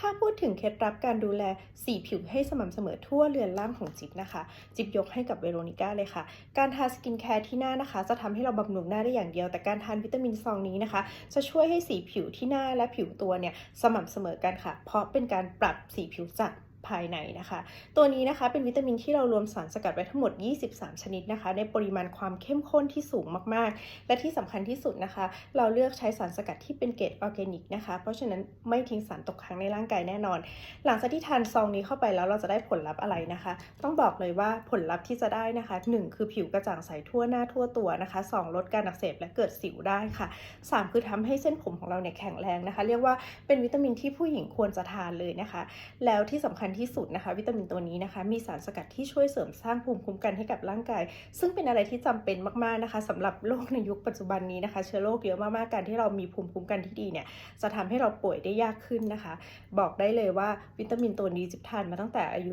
ถ้าพูดถึงเคล็ดลับการดูแลสีผิวให้สม่ำเสมอทั่วเรือนร่างของจิ๊บนะคะ จิ๊บยกให้กับเวโรนิก้าเลยค่ะ การทาสกินแคร์ที่หน้านะคะ จะทำให้เราบำรุงหน้าได้อย่างเดียว แต่การทานวิตามินซองนี้นะคะ จะช่วยให้สีผิวที่หน้าและผิวตัวเนี่ยสม่ำเสมอกันค่ะ เพราะเป็นการปรับสีผิวจาก ภายในนะคะ ตัวนี้นะคะเป็นวิตามินที่เรารวมสารสกัดไว้ทั้งหมด 23 ชนิดนะคะ ในปริมาณความเข้มข้นที่สูงมากๆ และที่สำคัญที่สุดนะคะ เราเลือกใช้สารสกัดที่เป็นเกรดออร์แกนิกนะคะ เพราะฉะนั้นไม่ทิ้งสารตกค้างในร่างกายแน่นอน หลังจากที่ทานซองนี้เข้าไปแล้วเราจะได้ผลลัพธ์อะไรนะคะ ต้องบอกเลยว่าผลลัพธ์ที่จะได้นะคะ 1 คือผิวกระจ่างใสทั่วหน้าทั่วตัวนะคะ 2 ลดการอักเสบและเกิดสิวได้ค่ะ 3 คือทำให้เส้นผมของเราเนี่ยแข็งแรงนะคะ เรียกว่าเป็นวิตามินที่ผู้หญิงควรจะทานเลยนะคะ แล้วที่สำคัญที่สุดนะคะ วิตามินตัวนี้นะคะ มีสารสกัดที่ช่วยเสริมสร้างภูมิคุ้มกันให้กับร่างกาย ซึ่งเป็นอะไรที่จำเป็นมากๆนะคะสำหรับโลกในยุคปัจจุบันนี้นะคะ เชื้อโรคเยอะมากๆการที่เรามีภูมิคุ้มกันที่ดีเนี่ยจะทำให้เราป่วยได้ยากขึ้นนะคะ บอกได้เลยว่าวิตามินตัวนี้จิบทานมาตั้งแต่อายุ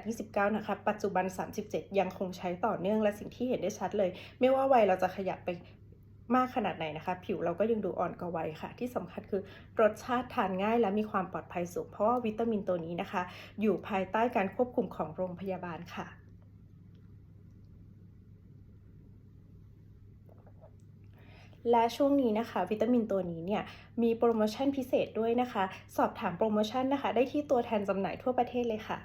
28-29 นะคะ ปัจจุบัน 37 ยังคงใช้ต่อเนื่องและสิ่งที่เห็นได้ชัดเลย ไม่ว่าวัยเราจะขยับไป มากขนาดไหนนะคะ ผิวเราก็ยังดูอ่อนกว่าวัยค่ะ ที่สำคัญคือรสชาติทานง่ายและมีความปลอดภัยสูง เพราะว่าวิตามินตัวนี้นะคะ อยู่ภายใต้การควบคุมของโรงพยาบาลค่ะและช่วงนี้นะคะ วิตามินตัวนี้เนี่ยมีโปรโมชั่นพิเศษด้วยนะคะ สอบถามโปรโมชั่นนะคะ ได้ที่ตัวแทนจำหน่ายทั่วประเทศเลยค่ะ